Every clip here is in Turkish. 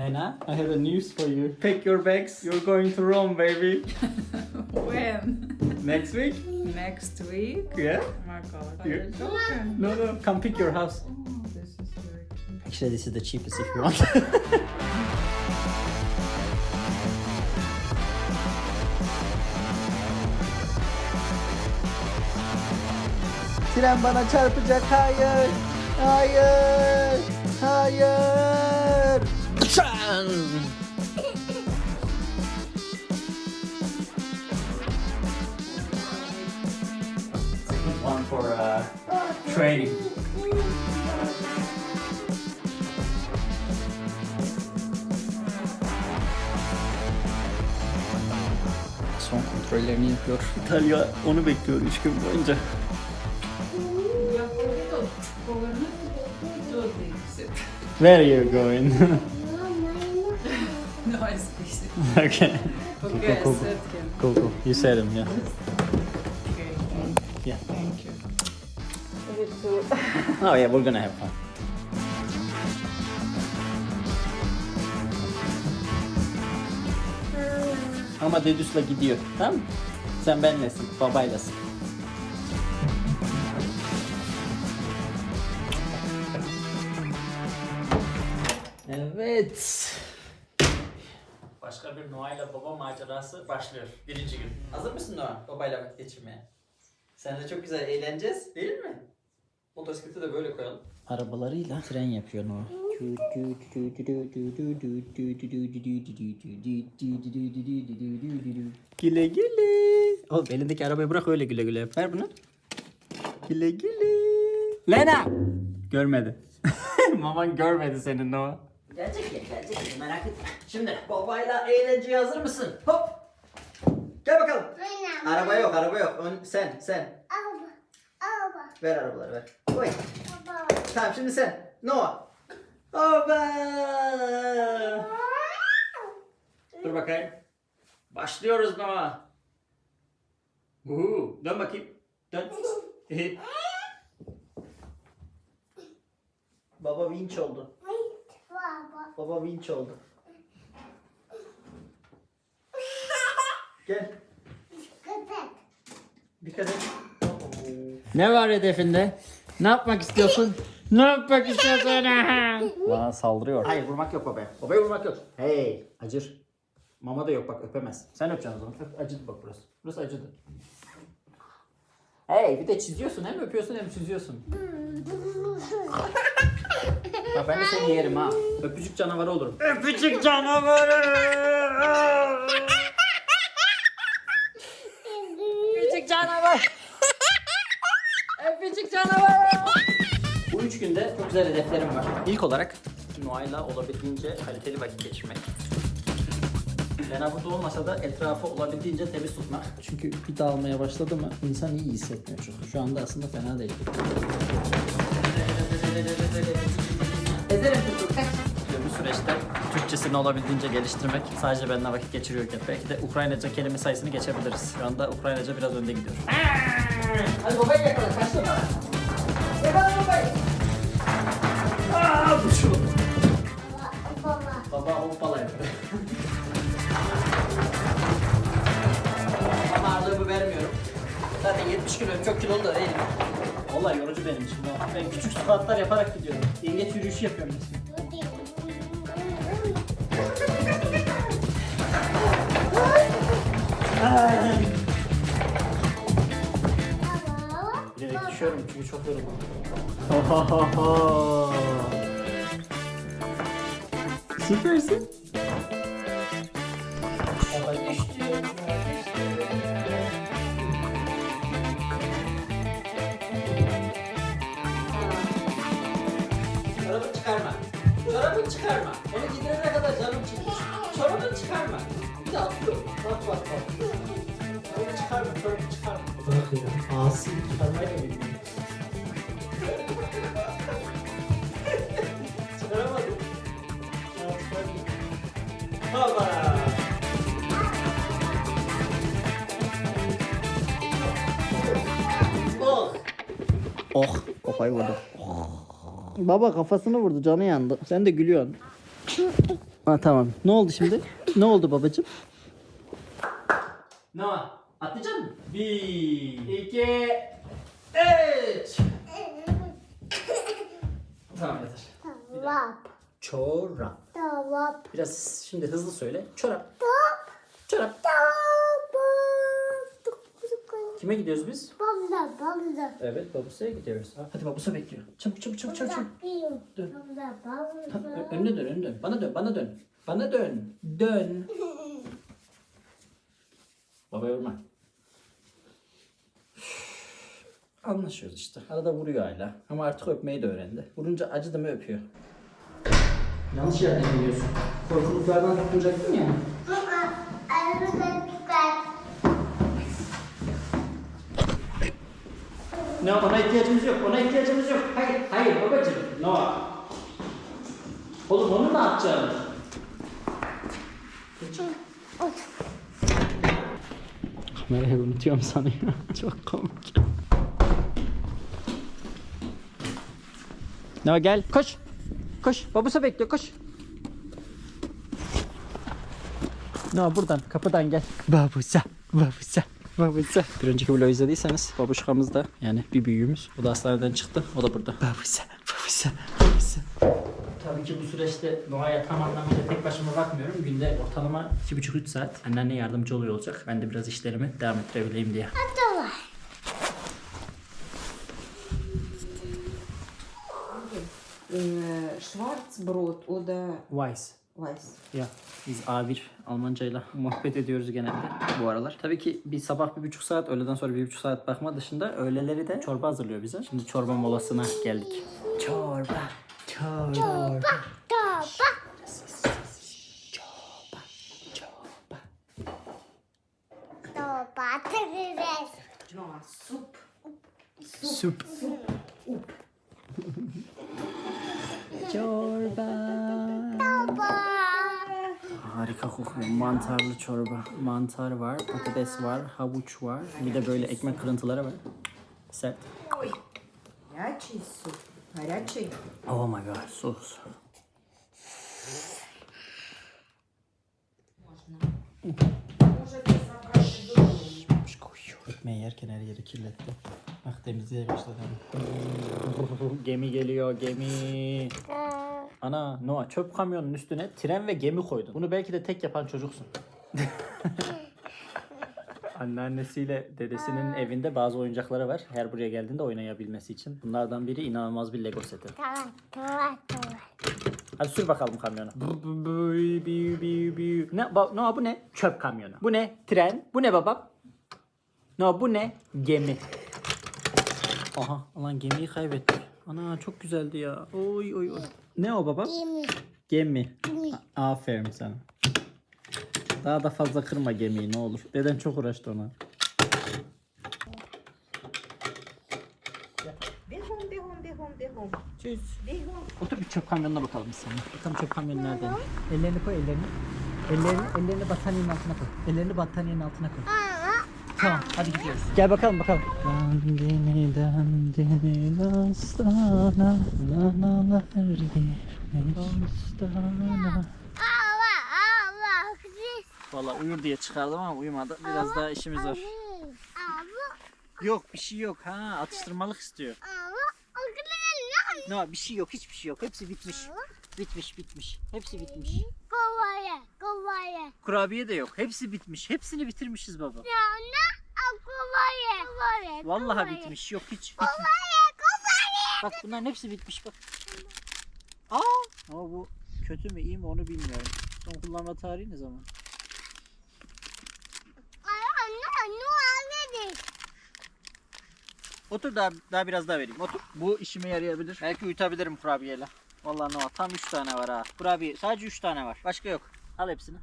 Hannah, uh, I have a news for you. Pack your bags. You're going to Rome, baby. When? Next week? Next week? Yeah? Oh my god. You- Are? No, no. Come pick your house. Oh, this is very cute. Actually, this is the cheapest if you want. Tren bana çarpacak. Hayır. Hayır. Hayır. Chan! One for uh, training. Son kontrollerini yapıyor. İtalya onu bekliyor 3 gün boyunca. Where are you going? Okay. Okay, cool, cool. him. Cool, cool. You said him, yeah. Okay, Yeah. thank you. Oh yeah, we're gonna have fun. Ama Dedüs'le gidiyor, tamam mı? Sen benlesin, babaylasın. Evet. İle baba macerası başlıyor. Birinci gün. Hazır mısın Noah? Babayla vakit geçirmeye. Sen de çok güzel eğleneceğiz değil mi? Motosikleti de böyle koyalım. Arabalarıyla tren yapıyor Noah. Güle güle. Oğlum elindeki arabayı bırak öyle güle güle yap. Ver bunu. Güle güle. Lena! Görmedi. Maman görmedi seni Noah. Gelecek ya gelecek ya merak etme. Şimdi babayla eğlenceye hazır mısın? Hop. Gel bakalım. Araba yok araba yok. Ön- sen sen. Ver arabaları ver. Koy. Tamam şimdi sen. Noah. Oba. Dur bakayım. Başlıyoruz Noah. Uhu. Dön bakayım. Dön. Baba vinç oldu. Baba vinç oldu. Gel. Dikkat et. Ne var hedefinde? Ne yapmak istiyorsun? ne yapmak istiyorsun? Bana saldırıyor. Hayır vurmak yok babaya. Babaya vurmak yok. Hey acır. Mama da yok bak öpemez. Sen öpeceksin o zaman. Öp, acıdı bak burası. Burası acıdı. Hey bir de çiziyorsun hem öpüyorsun hem çiziyorsun. Bak ben de seni yerim ha. Öpücük canavarı olurum. Öpücük canavarı. Öpücük canavar. Öpücük canavar. Bu üç günde çok güzel hedeflerim var. İlk olarak Noah'yla olabildiğince kaliteli vakit geçirmek. Lena burada olmasa da etrafı olabildiğince temiz tutmak. Çünkü bir dağılmaya başladı mı insan iyi hissetmiyor çok. Şu anda aslında fena değil. Ezerim tuttuk. Bu süreçte Türkçesini olabildiğince geliştirmek sadece benimle vakit geçiriyorken belki de Ukraynaca kelime sayısını geçebiliriz. Şu anda Ukraynaca biraz önde gidiyor. Hadi babayı yakala kaçtı bana. Yakala babayı. Aa, bu şu. Baba hoppala yapıyor. Ama ağırlığımı vermiyorum. Zaten 70 kilo çok kilolu da değilim. Vallahi yorucu benim için. Ben küçük squatlar yaparak gidiyorum. Yengeç yürüyüşü yapıyorum mesela. Ay. Bilerek düşüyorum çünkü çok yoruldum. Süpersin. Çıkarma. Onu giydirene kadar canım çıkmış. Çorabı çıkarma. Bir de atlıyorum. Bak bak bak. Çorabı çıkarma, çorabı çıkarma. Bırak ya. Ağzını çıkarmayı da bilmiyorum. Çıkaramadım. Ya çıkardım. Baba. Oh. Oh. Kafayı vurdu. Baba kafasını vurdu canı yandı. Sen de gülüyorsun. Ha tamam. Ne oldu şimdi? ne oldu babacığım? Noah atlayacak mısın? Bir, iki, üç. Tamam yeter. Dolap. Çorap. Dolap. Biraz şimdi hızlı söyle. Çorap. Çorap. Kime gidiyoruz biz? Bamda, bamda. Evet babusaya gidiyoruz. Hadi babusa bekliyor. Çabuk çabuk çabuk çabuk. çabuk. Dön. Bamda, Tam bamda. ö- önüne dön önüne dön. Bana dön bana dön. Bana dön. Dön. Baba yorma. Anlaşıyoruz işte. Arada vuruyor hala. Ama artık öpmeyi de öğrendi. Vurunca acıdı mı öpüyor. Yanlış yerden gidiyorsun. Korkuluklardan tutunacaktın ya. Baba, arada dikkat. Ne ona ihtiyacımız yok. Ona ihtiyacımız yok. Hayır, hayır babacığım. Noah. Oğlum onu ne yapacaksın? Kamerayı unutuyorum sanıyor. Çok komik. Noah gel. Koş. Koş. Babusa bekliyor. Koş. Noah buradan. Kapıdan gel. Babusa. Babusa. Babuşka. Bir önceki vlogu izlediyseniz babuşkamız da yani bir büyüğümüz. O da hastaneden çıktı. O da burada. Babuşka. Babuşka. Babuşka. Tabii ki bu süreçte doğaya tam anlamıyla tek başıma bakmıyorum. Günde ortalama 2,5-3 saat anneanne yardımcı oluyor olacak. Ben de biraz işlerimi devam ettirebileyim diye. Hatta Schwarzbrot oder Weiß. Weiß. Ya biz A1 Almancayla muhabbet ediyoruz genelde bu aralar. Tabii ki bir sabah bir buçuk saat, öğleden sonra bir buçuk saat bakma dışında öğleleri de çorba hazırlıyor bize. Şimdi çorba molasına geldik. Çorba, çorba. Çorba, çorba. Çorba, çorba. Çorba, çorba. Sup. Sup. Sup. Çorba. Baba. Harika kokuyor. Mantarlı çorba. Mantar var, patates var, havuç var. Bir de böyle ekmek kırıntıları var. Sert. Ой, горячий суп. Горячий. Oh my god, sos. Ekmeği yerken her yeri kirletti. Bak temizliğe başladı. gemi geliyor gemi. Ana Noah çöp kamyonun üstüne tren ve gemi koydun. Bunu belki de tek yapan çocuksun. Anneannesiyle dedesinin evinde bazı oyuncakları var. Her buraya geldiğinde oynayabilmesi için. Bunlardan biri inanılmaz bir Lego seti. Dolap. Dolap. Dolap. Hadi sür bakalım kamyonu. Ne, ba, no, bu ne? Çöp kamyonu. Bu ne? Tren. Bu ne babam? No, bu ne? Gemi. Aha, ulan gemiyi kaybettik. Ana çok güzeldi ya. Oy oy oy. Ne o baba? Gemi. Gemi. Gemi. Aferin sana. Daha da fazla kırma gemiyi ne olur. Deden çok uğraştı ona. Dehum Otur bir çöp kamyonuna bakalım biz sana. Bakalım çöp kamyonu nerede? Ellerini koy ellerini. Ellerini, ellerini battaniyenin altına koy. Ellerini battaniyenin altına koy. Aa. Tamam hadi gidiyoruz. Gel bakalım bakalım. Dandini dandini dastana nanalar girmiş dastana. Allah. Allah. Kız. Valla uyur diye çıkardım ama uyumadı. Biraz daha işimiz var. Yok bir şey yok ha atıştırmalık istiyor. Ne bir şey yok hiçbir şey yok. Hepsi bitmiş. Bitmiş bitmiş. Hepsi bitmiş. Kovaya. Kovaya. Kurabiye de yok. Hepsi bitmiş. Hepsini bitirmişiz baba. Ya ne? Kovaya. Vallahi bitmiş. Yok hiç. Kovaya. Bak bunların hepsi bitmiş bak. Aa! Ama bu kötü mü iyi mi onu bilmiyorum. Son kullanma tarihi ne zaman? Otur daha, daha biraz daha vereyim. Otur. Bu işime yarayabilir. Belki uyutabilirim kurabiyeyle. Vallahi ne var? Tam 3 tane var ha. Kurabiye sadece 3 tane var. Başka yok. Al hepsini.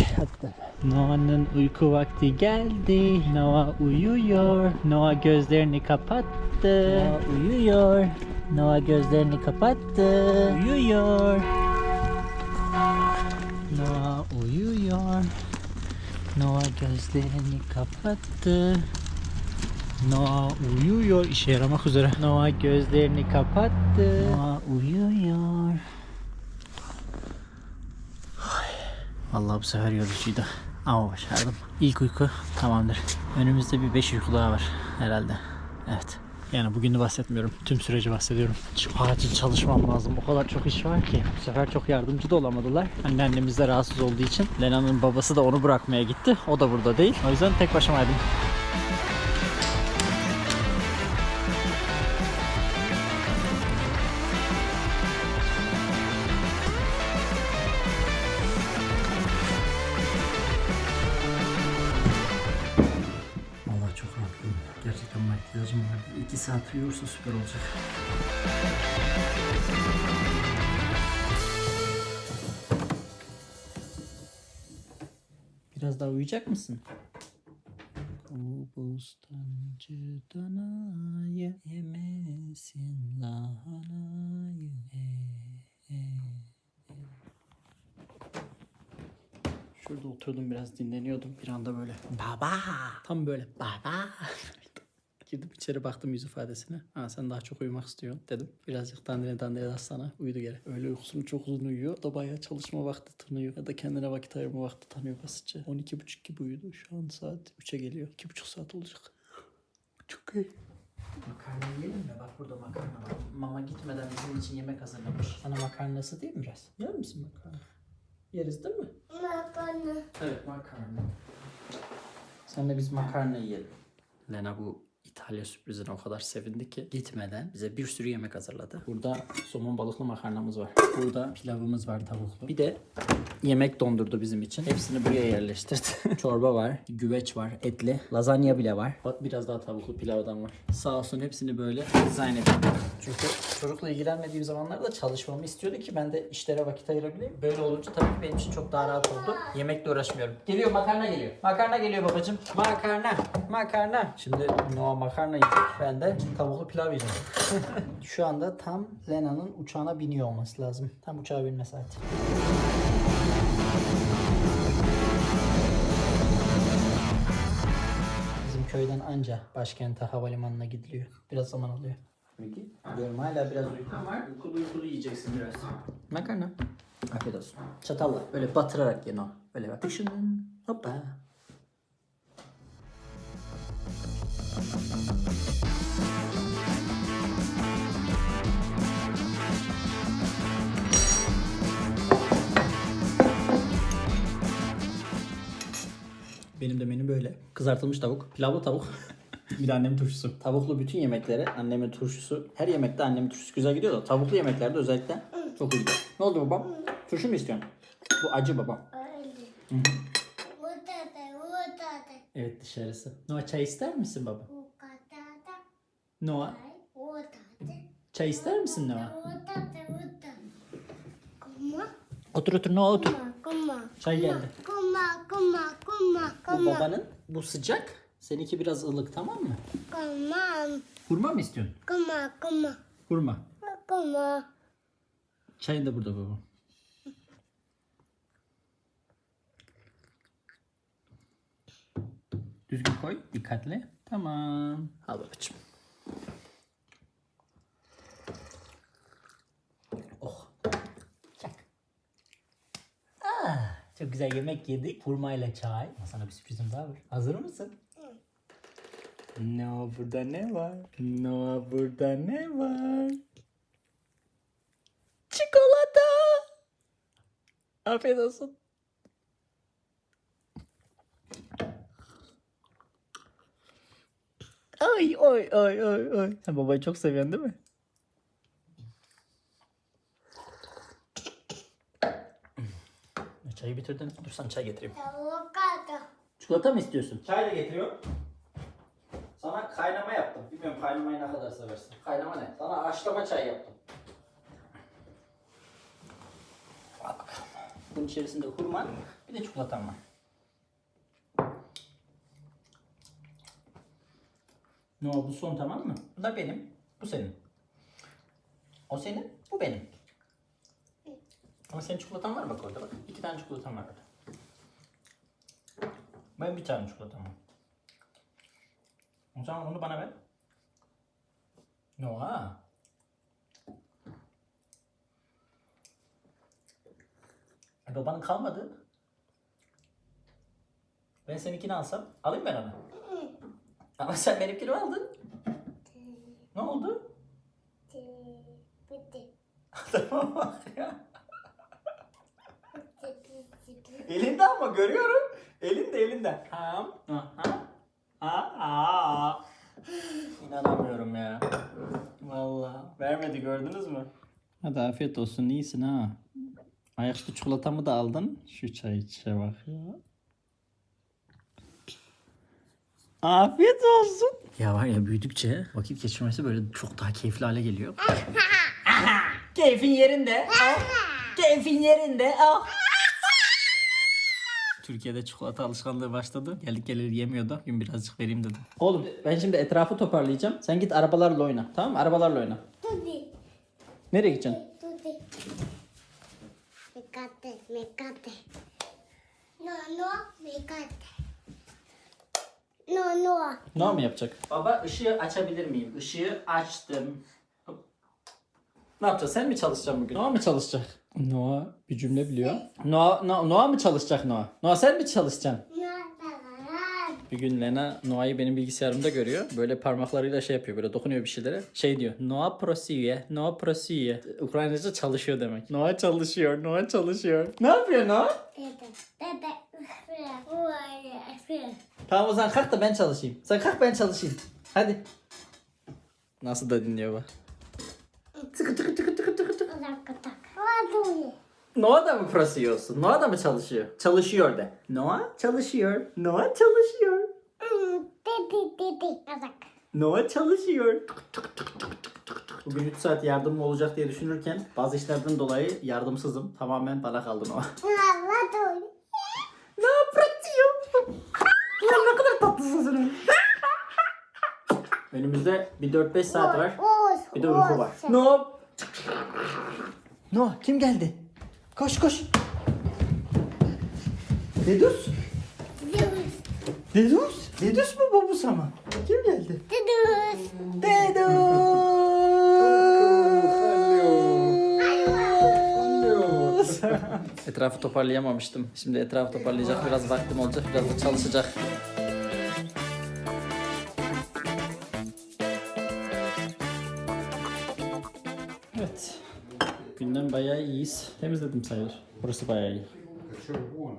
Hadi. Noah'nın uyku vakti geldi. Noah uyuyor. Noah gözlerini kapattı. Noah uyuyor. Noah gözlerini kapattı. Uyuyor. Noah uyuyor. Noah gözlerini kapattı. Noah uyuyor. İşe yaramak üzere. Noah gözlerini kapattı. Noah uyuyor. Vallahi bu sefer yorucuydu. Ama başardım. İlk uyku tamamdır. Önümüzde bir 5 uyku daha var herhalde. Evet. Yani bugünü bahsetmiyorum. Tüm süreci bahsediyorum. Acil çalışmam lazım. O kadar çok iş var ki. Bu sefer çok yardımcı da olamadılar. Anneannemiz de rahatsız olduğu için. Lena'nın babası da onu bırakmaya gitti. O da burada değil. O yüzden tek başımaydım. Vardı. 2 saat uyursa süper olacak. Biraz daha uyuyacak mısın? Kubustancıdan ayı yemesin lahanayı. E, e, e. Şurada oturdum biraz dinleniyordum. Bir anda böyle baba tam böyle baba Girdim içeri baktım yüz ifadesine. Ha sen daha çok uyumak istiyorsun dedim. Birazcık dandire dandire sana uyudu geri. Öyle uykusunu çok uzun uyuyor. O da bayağı çalışma vakti tanıyor. Ya da kendine vakit ayırma vakti tanıyor basitçe. 12.30 gibi uyudu. Şu an saat 3'e geliyor. 2.5 saat olacak. Çok iyi. Makarna yiyelim mi? Bak burada makarna var. Mama gitmeden bizim için yemek hazırlamış. Sana makarnası değil mi biraz? Yer misin makarna? Yeriz değil mi? Makarna. Evet makarna. Sen de biz makarna yiyelim. Lena bu İtalya sürprizine o kadar sevindi ki gitmeden bize bir sürü yemek hazırladı. Burada somon balıklı makarnamız var. Burada pilavımız var tavuklu. Bir de yemek dondurdu bizim için. Hepsini buraya yerleştirdi. Çorba var, güveç var, etli. Lazanya bile var. Bak biraz daha tavuklu pilavdan var. Sağ olsun hepsini böyle dizayn ettim. Çünkü çocukla ilgilenmediğim zamanlarda çalışmamı istiyordu ki ben de işlere vakit ayırabileyim. Böyle olunca tabii benim için çok daha rahat oldu. Yemekle uğraşmıyorum. Geliyor makarna geliyor. Makarna geliyor babacığım. Makarna. Makarna. Şimdi Noah makarna yiyecek. Ben de tavuklu pilav yiyeceğim. Şu anda tam Lena'nın uçağına biniyor olması lazım. Tam uçağa binme saati. Bizim köyden anca başkente havalimanına gidiliyor. Biraz zaman alıyor. Peki. Diyorum hala biraz uykum var. Uykulu uykulu yiyeceksin biraz. Makarna. Afiyet olsun. Çatalla böyle batırarak ye o. Böyle bak. Hoppa. Benim de menü böyle. Kızartılmış tavuk, pilavlı tavuk. bir de annemin turşusu. Tavuklu bütün yemeklere annemin turşusu. Her yemekte annemin turşusu güzel gidiyor da tavuklu yemeklerde özellikle çok iyi gidiyor. Ne oldu babam? Turşu mu istiyorsun? Bu acı babam. Evet dışarısı. Noah çay ister misin baba? Noah çay ister misin Noah? Otur otur Noah otur. Çay geldi. Bu kuma. babanın bu sıcak. Seninki biraz ılık tamam mı? Kuma, Hurma mı istiyorsun? kuma, kuma. Hurma. Kuma. Çayın da burada baba. Düzgün koy. Dikkatli. Tamam. Al babacığım. Oh. Çak. Ah, çok güzel yemek yedik. Hurmayla çay. Ama Sana bir sürprizim daha var. Hazır mısın? Noah burada ne var? Noah burada ne var? Çikolata. Afiyet olsun. Ay ay ay ay ay. Sen babayı çok seviyorsun değil mi? Çayı bitirdin. Dur sana çay getireyim. Çikolata mı istiyorsun? Çay da getiriyorum. Sana kaynama yaptım. Bilmiyorum kaynamayı ne kadar seversin. Kaynama ne? Sana haşlama çay yaptım. Al bakalım. Bunun içerisinde hurma, bir de çikolatam var. Ne oldu? Bu son tamam mı? Bu da benim. Bu senin. O senin, bu benim. Ama senin çikolatan var bak orada bak. İki tane çikolatan var orada. Ben bir tane çikolatam var. O zaman onu bana ver. Noah. E babanın kalmadı. Ben seninkini alsam. Alayım ben onu. Ama sen benimkini aldın. Ne oldu? Bitti. Adama bak ya. Elinde ama görüyorum. Elinde elinde. Ham. Ha. Ha. Ha. İnanamıyorum ya. Vallahi. Vermedi gördünüz mü? Hadi afiyet olsun iyisin ha. Ayaküstü çikolatamı da aldın. Şu çay içe bak ya. Afiyet olsun. Ya var ya büyüdükçe vakit geçirmesi böyle çok daha keyifli hale geliyor. Keyfin yerinde. Al. Keyfin yerinde. Al. Türkiye'de çikolata alışkanlığı başladı. Geldik geleli yemiyordu. Gün birazcık vereyim dedim. Oğlum ben şimdi etrafı toparlayacağım. Sen git arabalarla oyna. Tamam mı? Arabalarla oyna. Tutti. Nereye gideceksin? Tutti. Mecate, mecate. No, no, mecate. No, no. Ne mi yapacak? Baba ışığı açabilir miyim? Işığı açtım. Ne yapacağız? Sen mi çalışacaksın bugün? Noah mı çalışacak? Noah bir cümle biliyor. Noah, Noah, Noah mı çalışacak Noah? Noah sen mi çalışacaksın? Bir gün Lena Noah'yı benim bilgisayarımda görüyor. Böyle parmaklarıyla şey yapıyor. Böyle dokunuyor bir şeylere. Şey diyor. Noah prosiye. Noah prosiye. Ukraynaca çalışıyor demek. Noah çalışıyor. Noah çalışıyor. Ne yapıyor Noah? Tamam o zaman kalk da ben çalışayım. Sen kalk ben çalışayım. Hadi. Nasıl da dinliyor bak. Tıkı tıkı tıkı tıkı tıkı tıkı. Waduh. Noah mı prosiye olsun? Noah da mı çalışıyor? Çalışıyor de. Noah çalışıyor. Noah çalışıyor. Dede, dede. Tak. Noah çalışıyor. Bugün 3 saat yardım mı olacak diye düşünürken bazı işlerden dolayı yardımsızım. Tamamen bana kaldı Noah. Waduh. ne yapıyor? Ya ne kadar tatlısın sen. Önümüzde bir 4-5 saat var. Bir de uyku var. Noah. Noah kim geldi? Koş koş. Dedus. Zeus. Dedus. Dedus mu babus ama? Kim geldi? Dedus. Dedus. etrafı toparlayamamıştım. Şimdi etrafı toparlayacak biraz vaktim olacak. Biraz da çalışacak. Temizledim sayılır. Burası bayağı iyi. червоним,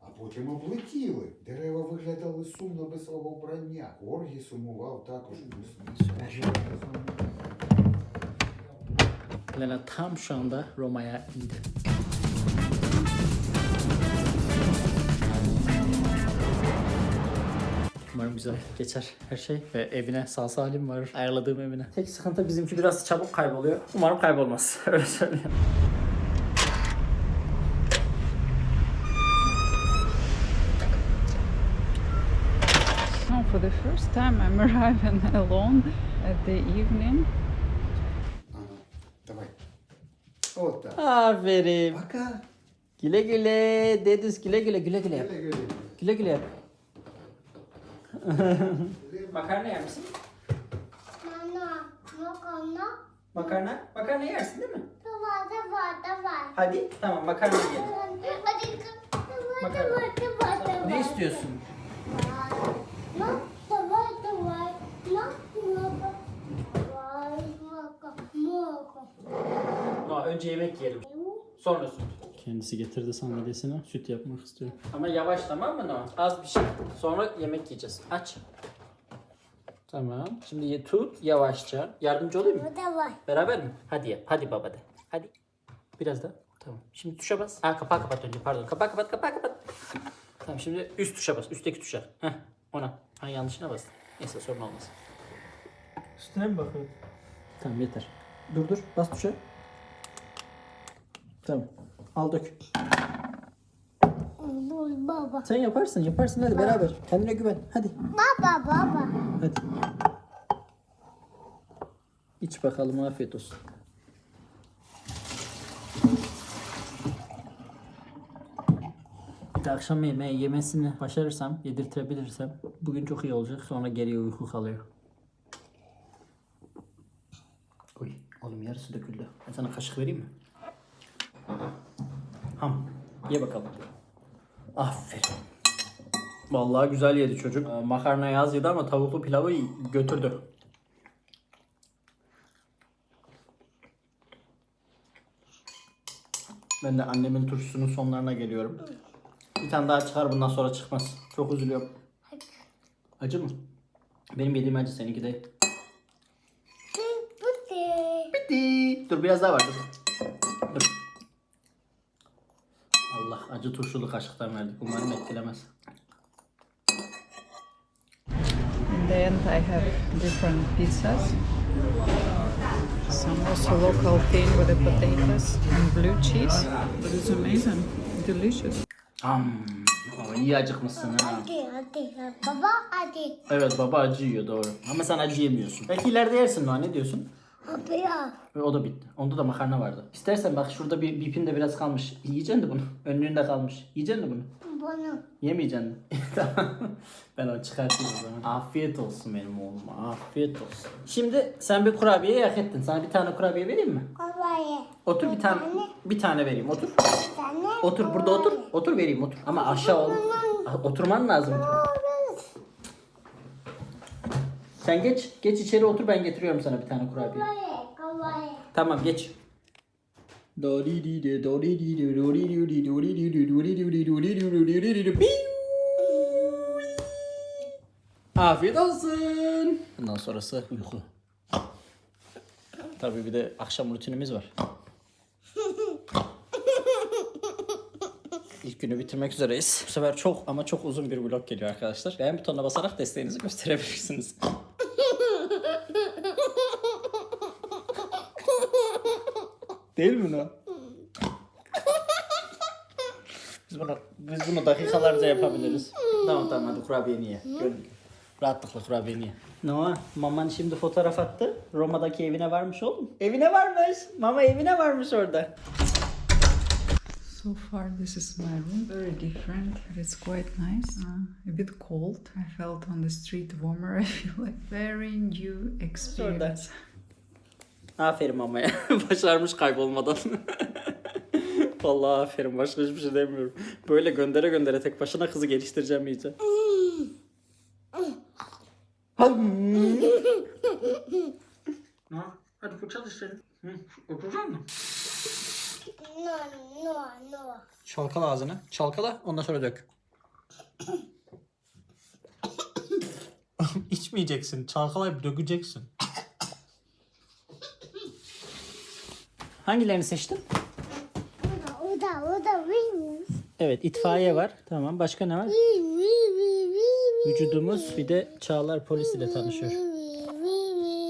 а потім облетіли. Дерева виглядали сумно без свого вбрання. Оргі сумував також усмішно. Lena tam şu anda Roma'ya indi. Umarım güzel geçer her şey ve evine sağ salim var. Ayarladığım evine. Tek sıkıntı bizimki biraz çabuk kayboluyor. Umarım kaybolmaz. Öyle söyleyeyim. for the first time I'm arriving alone at the evening. Ага, давай. От так. Aferin. Пока. Güle güle. Dedüs güle güle güle güle yap. Güle güle. Güle güle yap. Makarna yer misin? Mama, makarna. Makarna? Makarna yersin değil mi? Давай, давай, давай. Hadi. Tamam makarna yiyelim. Hadi давай, Makarna. давай, давай, давай. Ne istiyorsun? Ну, давай, давай. Ну, No, önce yemek yiyelim. Sonra süt. Kendisi getirdi sandalyesine. Süt yapmak istiyor. Ama yavaş tamam mı No? Az bir şey. Sonra yemek yiyeceğiz. Aç. Tamam. Şimdi ye- tut yavaşça. Yardımcı olayım mı? Bu. Beraber mi? Hadi yap. Hadi baba de. Hadi. Biraz daha. Tamam. Şimdi tuşa bas. Ha kapağı kapat önce pardon. Kapağı kapat kapağı kapat. Tamam şimdi üst tuşa bas. Üstteki tuşa. Heh ona. Ha yanlışına bas. Neyse sorun olmaz. Üstüne mi bakıyorsun? Tamam yeter. Dur dur. Bas tuşa. Tamam. Al dök. Dur, baba. Sen yaparsın yaparsın hadi beraber. Kendine güven. Hadi. Baba, baba. Hadi. İç bakalım afiyet olsun. Bir de akşam yemeği yemesini başarırsam, yedirtebilirsem bugün çok iyi olacak. Sonra geriye uyku kalıyor. Uy, oğlum yarısı döküldü. Ben sana kaşık vereyim mi? Ham. Ye bakalım. Aferin. Vallahi güzel yedi çocuk. Ee, Makarnayı az yedi ama tavuklu pilavı götürdü. Ben de annemin turşusunun sonlarına geliyorum. Bir tane daha çıkar bundan sonra çıkmaz. Çok üzülüyorum. Acı mı? Benim yediğim acı seninki de. Bitti. Dur biraz daha var dur. Dur. Allah acı turşulu kaşıktan verdik. Umarım etkilemez. In the end, I have different pizzas. Some also local thing with the potatoes and blue cheese. But it's amazing, delicious. Am. Ama iyi acıkmışsın ha. Hadi hadi. Baba hadi. Evet baba acı yiyor doğru. Ama sen acı yemiyorsun. Belki ileride yersin Noah ne diyorsun? Abi ya. Ve o da bitti. Onda da makarna vardı. İstersen bak şurada bir bipinde biraz kalmış. Yiyeceksin de bunu. Önlüğünde kalmış. Yiyeceksin de bunu. Bunu. Yemeyeceksin. Tamam. ben onu çıkartayım o zaman. Afiyet olsun benim oğluma. Afiyet olsun. Şimdi sen bir kurabiye hak ettin. Sana bir tane kurabiye vereyim mi? Babaya. Otur bir tane. Bir tane vereyim. Otur. Sana. Otur burada otur. Otur vereyim otur. Ama aşağı ol. Oturman lazım. Sen geç. Geç içeri otur ben getiriyorum sana bir tane kurabiye. Babaya. Babaya. Tamam geç. Afiyet olsun. Bundan sonrası uyku. Tabii bir de akşam rutinimiz var. İlk günü bitirmek üzereyiz. Bu sefer çok ama çok uzun bir vlog geliyor arkadaşlar. Beğen butonuna basarak desteğinizi gösterebilirsiniz. Değil mi lan? Biz bunu, biz bunu dakikalarca yapabiliriz. Tamam tamam hadi kurabiyeni ye. Gönül. Rahatlıkla kurabiyeni ye. Noah, maman şimdi fotoğraf attı. Roma'daki evine varmış oğlum. Evine varmış. Mama evine varmış orada. So far, this is my room. Very different, but it's quite nice. Uh, a bit cold. I felt on the street warmer. I feel like very new experience. Aferin mamaya. Başarmış kaybolmadan. Vallahi aferin. Başka hiçbir şey demiyorum. Böyle göndere göndere tek başına kızı geliştireceğim iyice. Hadi fırçal dişlerini. Öpecek misin? No no no. Çalkala ağzını. Çalkala ondan sonra dök. İçmeyeceksin. Çalkalayıp dökeceksin. Hangilerini seçtin? O da o da. Evet itfaiye var. Tamam. Başka ne var? Vücudumuz bir de Çağlar polis ile tanışıyor.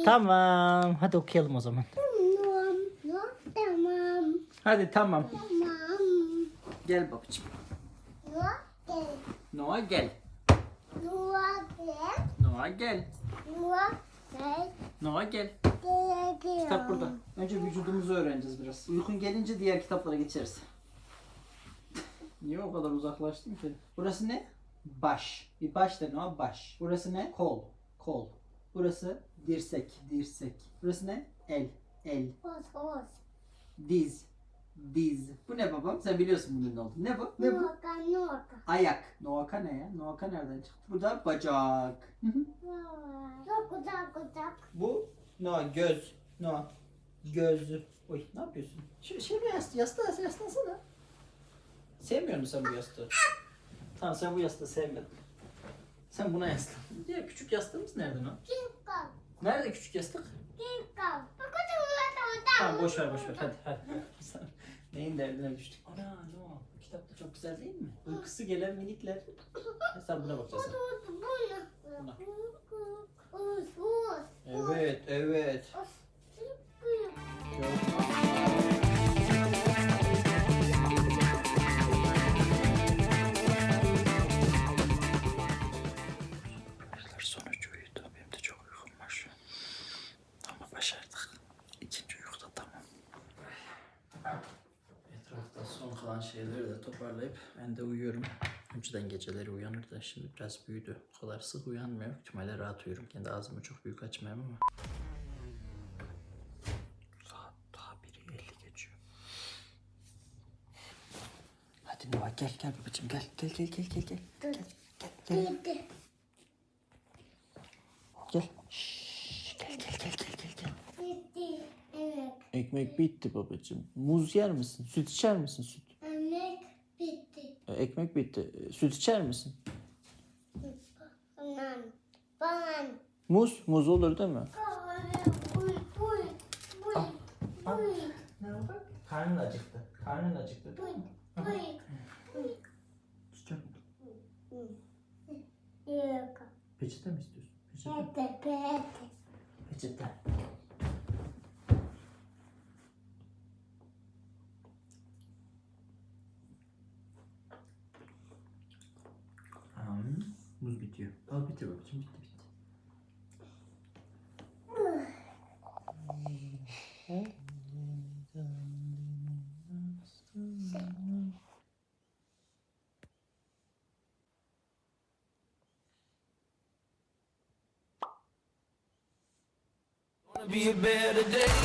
Tamam. Hadi okuyalım o zaman. Tamam. Hadi tamam. Tamam. Gel babacığım. No, gel. Noah gel. No, gel. Noah gel. No, gel. Noah gel. Kitap burada. Önce vücudumuzu öğreneceğiz biraz. Uykun gelince diğer kitaplara geçeriz. Niye o kadar uzaklaştın ki? Burası ne? Baş. Bir baş de ne? Baş. Burası ne? Kol. Kol. Burası dirsek. Dirsek. Burası ne? El. El. Os, os. Diz. Diz. Bu ne babam? Sen biliyorsun bunun ne olduğunu. Ne bu? Ne bu? Noka, noka. Ayak. Noaka ne ya? Noaka nereden çıktı? Bu da bacak. Hı hı. Doku, doku, doku. Bu no göz. No. Göz. Oy ne yapıyorsun? Şu şöyle yast yastığa yaslansana. Sevmiyor musun sen bu yastığı? Tamam sen bu yastığı sevmedin. Sen buna yaslan. Ya küçük yastığımız nerede? Kinka, Nerede küçük yastık? Tamam boş ver boş ver hadi hadi. Neyin derdine düştük? Ana no. Bu kitap da çok güzel değil mi? Uykusu gelen minikler. Sen buna bakacaksın. Bunu. Buna. Us. Evet evet. Arkadaşlar sonuç uyudu. Benim de çok uykum var şu an. Ama başardık. İkinci uykuda tamam. Etrafta son kalan şeyleri de toparlayıp ben de uyuyorum. Önceden geceleri uyanır da şimdi biraz büyüdü. O kadar sık uyanmıyor. İhtimalle rahat uyurum. Kendi ağzımı çok büyük açmayayım ama. Saat daha biri 50 geçiyor. Hadi Nova gel gel babacığım gel. Gel gel gel gel gel. Gel gel. Bitti. Gel. Şşş, gel gel gel gel gel. gel. Bitti. Evet. Ekmek bitti babacığım. Muz yer misin? Süt içer misin süt? Ekmek bitti. E, Süt içer misin? Banan. Banan. Muz, muz olur değil mi? Buy buy. Buy. Buy. Karnın acıktı. Karnın acıktı Buy. Buy. Sıcak mı? Yok. Peçete mi istiyorsun? Peçete. Pete. Peçete. Wanna be a better day.